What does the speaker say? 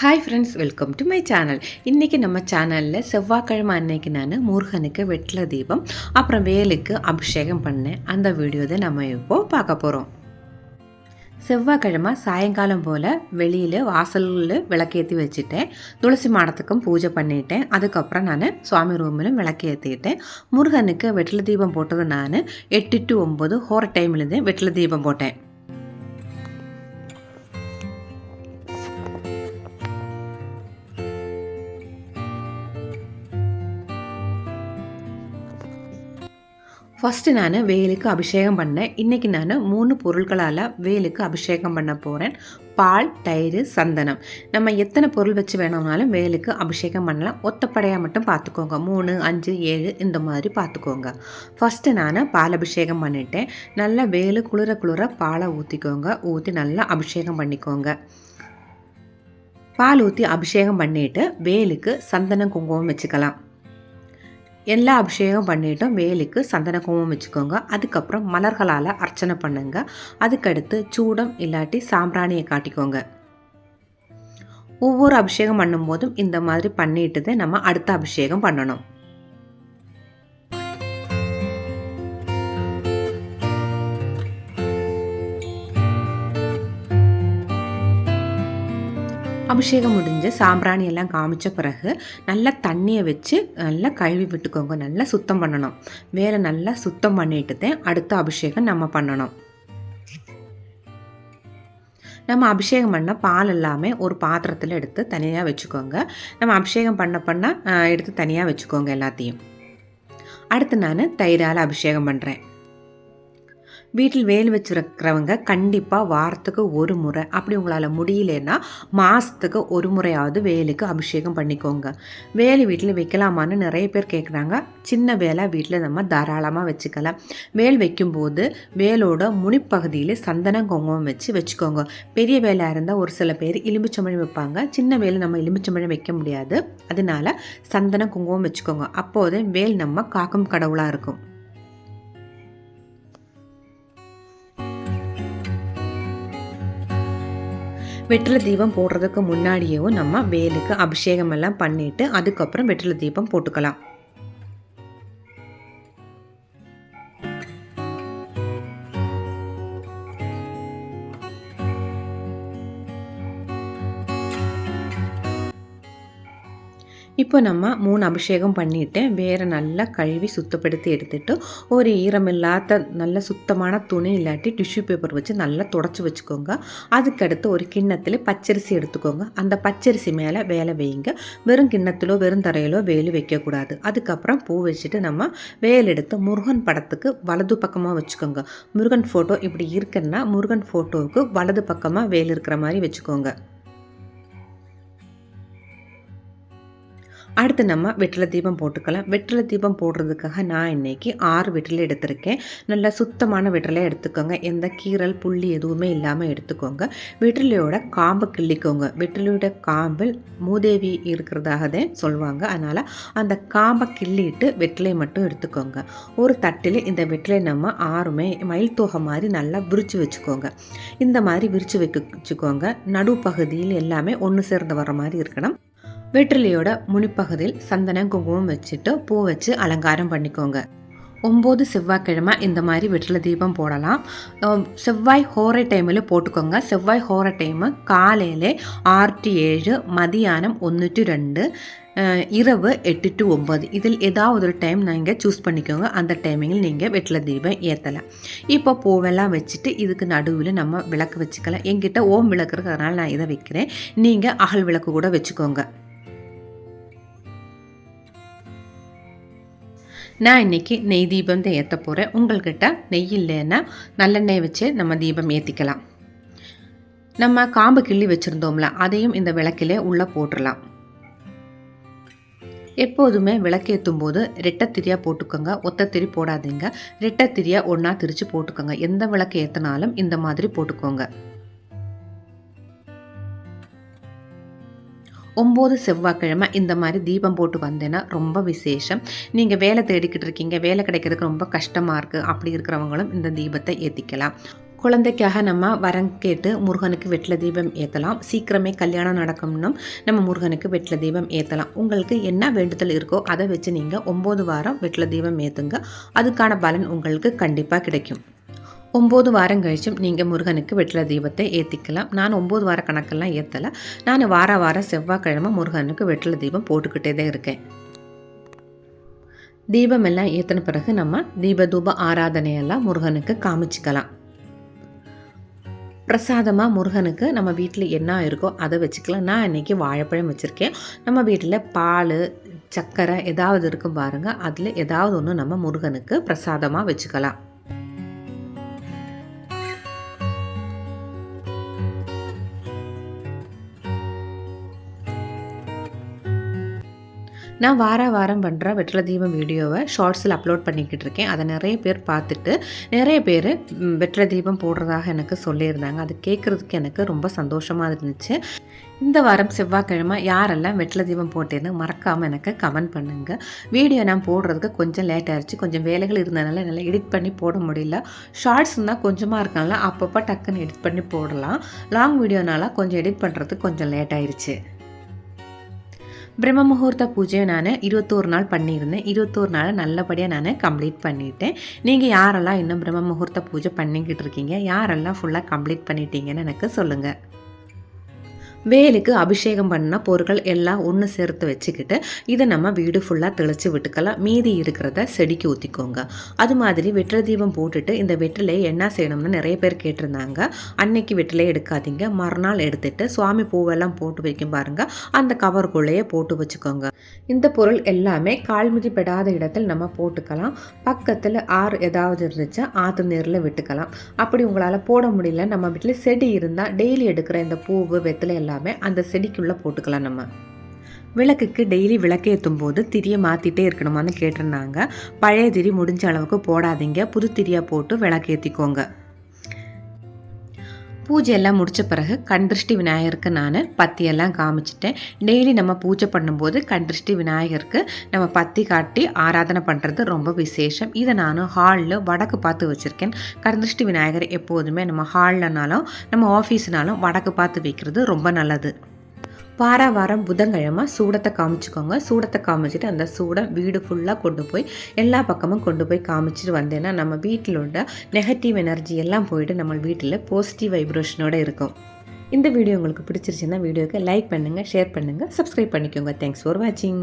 Hi friends welcome to my channel இன்றைக்கி நம்ம சேனலில் செவ்வாய்க்கிழமை அன்னைக்கு நான் முருகனுக்கு வெட்டில தீபம் அப்புறம் வேலுக்கு அபிஷேகம் பண்ணேன் அந்த வீடியோ தான் நம்ம இப்போது பார்க்க போகிறோம் செவ்வாய்க்கிழமை சாயங்காலம் போல் வெளியில் வாசலில் விளக்கேற்றி வச்சுட்டேன். துளசி மாடத்துக்கும் பூஜை பண்ணிட்டேன். அதுக்கப்புறம் நான் சுவாமி ரூமிலும் விளக்கேற்றிட்டேன் முருகனுக்கு வெட்டில தீபம் போட்டது நான் எட்டு டு ஒம்பது ஹோர டைமில் வெட்டில தீபம் போட்டேன். ஃபஸ்ட்டு நான் வேலுக்கு அபிஷேகம் பண்ணேன். இன்றைக்கி நான் மூணு பொருட்களால் வேலுக்கு அபிஷேகம் பண்ண போகிறேன் பால் தயிர் சந்தனம். நம்ம எத்தனை பொருள் வச்சு வேணும்னாலும் வேலுக்கு அபிஷேகம் பண்ணலாம். ஒத்தப்படையாக மட்டும் பார்த்துக்கோங்க மூணு அஞ்சு ஏழு இந்த மாதிரி பார்த்துக்கோங்க ஃபஸ்ட்டு நான் பால் அபிஷேகம் பண்ணிட்டேன். நல்லா வேலு குளிர குளிர பாலை ஊற்றிக்கோங்க ஊற்றி நல்லா அபிஷேகம் பண்ணிக்கோங்க. பால் ஊற்றி அபிஷேகம் பண்ணிவிட்டு வேலுக்கு சந்தனம் குங்குமம் வச்சுக்கலாம். எல்லா அபிஷேகம் பண்ணிட்டோம் மேலுக்கு சந்தன குங்குமம் வச்சுக்கோங்க. அதுக்கப்புறம் மலர்களால் அர்ச்சனை பண்ணுங்க. அதுக்கடுத்து சூடம் இல்லாட்டி சாம்பிராணியை காட்டிக்கோங்க. ஒவ்வொரு அபிஷேகம் பண்ணும்போதும் இந்த மாதிரி பண்ணிட்டு தான் நம்ம அடுத்த அபிஷேகம் பண்ணணும். அபிஷேகம் முடிஞ்சு சாம்பிராணி எல்லாம் காமிச்ச பிறகு நல்லா தண்ணியை வச்சு நல்லா கழுவி விட்டுக்கோங்க. நல்லா சுத்தம் பண்ணணும். வேலை நல்லா சுத்தம் பண்ணிட்டு தான் அடுத்த அபிஷேகம் நம்ம பண்ணணும். நம்ம அபிஷேகம் பண்ண பால் எல்லாமே ஒரு பாத்திரத்தில் எடுத்து தனியாக வச்சுக்கோங்க. நம்ம அபிஷேகம் பண்ண பண்ண எடுத்து தனியாக வச்சுக்கோங்க எல்லாத்தையும். அடுத்து நான் தயிரால் அபிஷேகம் பண்ணுறேன் வீட்டில் வேல் வச்சுருக்கிறவங்க கண்டிப்பாக வாரத்துக்கு ஒரு முறை அப்படி உங்களால் முடியலன்னா மாதத்துக்கு ஒரு முறையாவது வேலுக்கு அபிஷேகம் பண்ணிக்கோங்க. வேலு வீட்டில் வைக்கலாமான்னு நிறைய பேர் கேட்குறாங்க சின்ன வேலை வீட்டில் நம்ம தாராளமாக வச்சுக்கலாம். வேல் வைக்கும்போது வேலோட முனிப்பகுதியில் சந்தனம் குங்குமம் வச்சு வச்சுக்கோங்க. பெரிய வேலையாக இருந்தால் ஒரு சில பேர் எலுமிச்சம்பழம் வைப்பாங்க. சின்ன வேலை நம்ம எலுமிச்சம்பழம் வைக்க முடியாது. அதனால சந்தனம் குங்குமம் வச்சுக்கோங்க. அப்போது வேல் நம்ம காக்கும் கடவுளாக இருக்கும். வெற்றில தீபம் போடுறதுக்கு முன்னாடியேவும் நம்ம வேலுக்கு அபிஷேகமெல்லாம் பண்ணிவிட்டு அதுக்கப்புறம் வெற்றில தீபம் போட்டுக்கலாம். இப்போ நம்ம மூணு அபிஷேகம் பண்ணிவிட்டு வேறு நல்லா கழுவி சுத்தப்படுத்தி எடுத்துட்டு ஒரு ஈரமில்லாத நல்ல சுத்தமான துணி இல்லாட்டி டிஷ்யூ பேப்பர் வச்சு நல்லா தொடச்சி வச்சுக்கோங்க. அதுக்கடுத்து ஒரு கிண்ணத்தில் பச்சரிசி எடுத்துக்கோங்க. அந்த பச்சரிசி மேலே வேலை வைங்க. வெறும் கிண்ணத்திலோ வெறும் தரையிலோ வேலு வைக்கக்கூடாது. அதுக்கப்புறம் பூ வச்சுட்டு நம்ம வேல் எடுத்து முருகன் படத்துக்கு வலது பக்கமாக வச்சுக்கோங்க. முருகன் ஃபோட்டோ இப்படி இருக்குன்னா முருகன் ஃபோட்டோவுக்கு வலது பக்கமாக வேல் இருக்கிற மாதிரி வச்சுக்கோங்க. அடுத்து நம்ம வெற்றிலை தீபம் போட்டுக்கலாம். வெற்றிலை தீபம் போடுறதுக்காக நான் இன்றைக்கி ஆறு வெற்றிலை எடுத்திருக்கேன். நல்லா சுத்தமான வெற்றிலை எடுத்துக்கோங்க. எந்த கீரல் புள்ளி எதுவுமே இல்லாமல் எடுத்துக்கோங்க. வெற்றிலையோட காம்பை கிள்ளிக்கோங்க. வெற்றிலையோட காம்பில் மூதேவி இருக்கிறதாக தான் சொல்லுவாங்க அதனால் அந்த காம்பை கிள்ளிட்டு வெற்றிலை மட்டும் எடுத்துக்கோங்க. ஒரு தட்டில் இந்த வெற்றிலை நம்ம ஆறுமே மயில் தோகை மாதிரி நல்லா விரித்து வச்சுக்கோங்க. இந்த மாதிரி விரித்து வைக்க வச்சுக்கோங்க. நடுப்பகுதியில் எல்லாமே ஒன்று சேர்ந்து வர மாதிரி இருக்கணும். வெற்றிலையோட முனிப்பகுதியில் சந்தனம் குங்குமம் வச்சுட்டு பூ வச்சு அலங்காரம் பண்ணிக்கோங்க. ஒம்பது செவ்வாய்க்கிழமை இந்த மாதிரி வெற்றில தீபம் போடலாம். செவ்வாய் ஹோரை டைமில் போட்டுக்கோங்க. செவ்வாய் ஹோரை டைமு காலையில் ஆறு டு ஏழு மதியானம் ஒன்று டு ரெண்டு இரவு எட்டு டு ஒம்பது. இதில் ஏதாவது ஒரு டைம் நீங்கள் சூஸ் பண்ணிக்கோங்க. அந்த டைமிங்கில் நீங்கள் வெற்றிலை தீபம் ஏற்றலாம் இப்போ பூவெல்லாம் வச்சுட்டு இதுக்கு நடுவில் நம்ம விளக்கு வச்சுக்கலாம். என்கிட்ட ஓம் விளக்கு இருக்கிறதுனால நான் இதை வைக்கிறேன். நீங்கள் அகல் விளக்கு கூட வச்சுக்கோங்க. நான் இன்றைக்கி நெய் தீபம் தான் ஏற்ற போகிறேன் உங்கள்கிட்ட நெய் இல்லைன்னா நல்லெண்ணெய் வச்சு நம்ம தீபம் ஏற்றிக்கலாம் நம்ம காம்பு கிள்ளி வச்சுருந்தோம்ல அதையும் இந்த விளக்கிலே உள்ளே போட்டுடலாம் எப்போதுமே விளக்கேற்றும் போது ரெட்டத்திரியாக போட்டுக்கோங்க. ஒத்தத்திரி போடாதீங்க. ரெட்டத்திரியாக ஒன்றா திரித்து போட்டுக்கோங்க. எந்த விளக்கு ஏற்றினாலும் இந்த மாதிரி போட்டுக்கோங்க. ஒம்பது செவ்வாய்க்கிழமை இந்த மாதிரி தீபம் போட்டு வந்தேன்னா ரொம்ப விசேஷம். நீங்கள் வேலை தேடிக்கிட்டு இருக்கீங்க வேலை கிடைக்கிறதுக்கு ரொம்ப கஷ்டமாக இருக்குது அப்படி இருக்கிறவங்களும் இந்த தீபத்தை ஏற்றிக்கலாம் குழந்தைக்காக நம்ம வரம் கேட்டு முருகனுக்கு வெற்றில தீபம் ஏற்றலாம் சீக்கிரமே கல்யாணம் நடக்கணும்னும் நம்ம முருகனுக்கு வெற்றில தீபம் ஏற்றலாம் உங்களுக்கு என்ன வேண்டுதல் இருக்கோ அதை வச்சு நீங்கள் ஒம்பது வாரம் வெற்றில தீபம் ஏற்றுங்க அதுக்கான பலன் உங்களுக்கு கண்டிப்பாக கிடைக்கும். ஒம்பது வாரம் கழிச்சும் நீங்கள் முருகனுக்கு வெற்றில தீபத்தை ஏற்றிக்கலாம் நான் ஒம்பது வார கணக்கெல்லாம் ஏற்றலை நான் வார வாரம் செவ்வாய்க்கிழமை முருகனுக்கு வெற்றில தீபம் போட்டுக்கிட்டே தான் இருக்கேன். தீபம் எல்லாம் ஏற்றின பிறகு நம்ம தீப தூப ஆராதனையெல்லாம் முருகனுக்கு காமிச்சிக்கலாம். பிரசாதமாக முருகனுக்கு நம்ம வீட்டில் என்ன இருக்கோ அதை வச்சுக்கலாம். நான் இன்றைக்கி வாழைப்பழம் வச்சுருக்கேன். நம்ம வீட்டில் பால் சர்க்கரை ஏதாவது இருக்கும் பாருங்கள் அதில் ஏதாவது ஒன்று நம்ம முருகனுக்கு பிரசாதமாக வச்சுக்கலாம். நான் வார வாரம் பண்ணுற வெற்றில தீபம் வீடியோவை ஷார்ட்ஸில் அப்லோட் பண்ணிக்கிட்டு இருக்கேன். அதை நிறைய பேர் பார்த்துட்டு நிறைய பேர் வெற்றில தீபம் போடுறதாக எனக்கு சொல்லியிருந்தாங்க. அது கேட்குறதுக்கு எனக்கு ரொம்ப சந்தோஷமாக இருந்துச்சு. இந்த வாரம் செவ்வாய்க்கிழமை யாரெல்லாம் வெற்றில தீபம் போட்டேன்னு மறக்காமல் எனக்கு கமெண்ட் பண்ணுங்கள் வீடியோ நான் போடுறதுக்கு கொஞ்சம் லேட் ஆயிடுச்சு கொஞ்சம் வேலைகள் இருந்ததுனால என்னால் எடிட் பண்ணி போட முடியல. ஷார்ட்ஸ் இருந்தால் கொஞ்சமாக இருக்கனால அப்பப்போ டக்குன்னு எடிட் பண்ணி போடலாம். லாங் வீடியோனால கொஞ்சம் எடிட் பண்ணுறதுக்கு கொஞ்சம் லேட் ஆயிடுச்சு பிரம்ம முகூர்த்த பூஜையை நான் இருபத்தோரு நாள் பண்ணியிருந்தேன். இருபத்தோரு நாள் நல்லபடியாக நான் கம்ப்ளீட் பண்ணிட்டேன். நீங்கள் யாரெல்லாம் இன்னும் பிரம்ம முகூர்த்த பூஜை பண்ணிக்கிட்டு இருக்கீங்க? யாரெல்லாம் ஃபுல்லாக கம்ப்ளீட் பண்ணிட்டீங்கன்னு எனக்கு சொல்லுங்கள் வேலுக்கு அபிஷேகம் பண்ண பொருட்கள் எல்லாம் ஒன்று சேர்த்து வச்சுக்கிட்டு இதை நம்ம வீடு ஃபுல்லாக தெளித்து விட்டுக்கலாம். மீதி இருக்கிறத செடிக்கு ஊற்றிக்கோங்க அது மாதிரி வெற்றிலை தீபம் போட்டுட்டு இந்த வெற்றிலையை என்ன செய்யணும்னு நிறைய பேர் கேட்டிருந்தாங்க. அன்னைக்கு வெற்றிலையை எடுக்காதீங்க. மறுநாள் எடுத்துட்டு சுவாமி பூவெல்லாம் போட்டு வைக்கும் பாருங்க. அந்த கவருக்குள்ளேயே போட்டு வச்சுக்கோங்க. இந்த பொருள் எல்லாமே கால்மிதி பெடாத இடத்தில் நம்ம போட்டுக்கலாம். பக்கத்தில் ஆறு ஏதாவது இருந்துச்சா ஆற்று நீரில் விட்டுக்கலாம். அப்படி உங்களால் போட முடியல. நம்ம வீட்டில் செடி இருந்தால் டெய்லி எடுக்கிற இந்த பூவு வெத்தலை எல்லாமே அந்த செடிக்குள்ளே போட்டுக்கலாம் நம்ம. விளக்குக்கு டெய்லி விளக்கு ஏற்றும் போது திரியை மாற்றிட்டே இருக்கணுமான்னு கேட்டிருந்தாங்க. பழைய திரி முடிஞ்ச அளவுக்கு போடாதீங்க. புது திரியாக போட்டு விளக்கு ஏற்றிக்கோங்க பூஜை எல்லாம் முடித்த பிறகு கண்திருஷ்டி விநாயகருக்கு நான் பத்தியெல்லாம் காமிச்சிட்டேன். டெய்லி நம்ம பூஜை பண்ணும்போது கண்திருஷ்டி விநாயகருக்கு நம்ம பத்தி காட்டி ஆராதனை பண்ணுறது ரொம்ப விசேஷம். இதை நான் ஹாலில் வடக்கு பார்த்து வச்சுருக்கேன். கண்திருஷ்டி விநாயகர் எப்போதுமே நம்ம ஹால்லனாலும் நம்ம ஆஃபீஸ்னாலும் வடக்கு பார்த்து வைக்கிறது ரொம்ப நல்லது. வார வாரம் புதன்கிழமை சூடத்தை காமிச்சிக்கோங்க. சூடத்தை காமிச்சிட்டு அந்த சூடை வீடு ஃபுல்லாக கொண்டு போய் எல்லா பக்கமும் கொண்டு போய் காமிச்சிட்டு வந்தேன்னா நம்ம வீட்டில் உள்ள நெகட்டிவ் எனர்ஜி எல்லாம் போயிட்டு நம்ம வீட்டில் பாசிட்டிவ் வைப்ரேஷனோடு இருக்கும். இந்த வீடியோ உங்களுக்கு பிடிச்சிருச்சுன்னா வீடியோக்கு லைக் பண்ணுங்கள் ஷேர் பண்ணுங்கள் சப்ஸ்கிரைப் பண்ணிக்கோங்க. தேங்க்ஸ் ஃபார் வாட்சிங்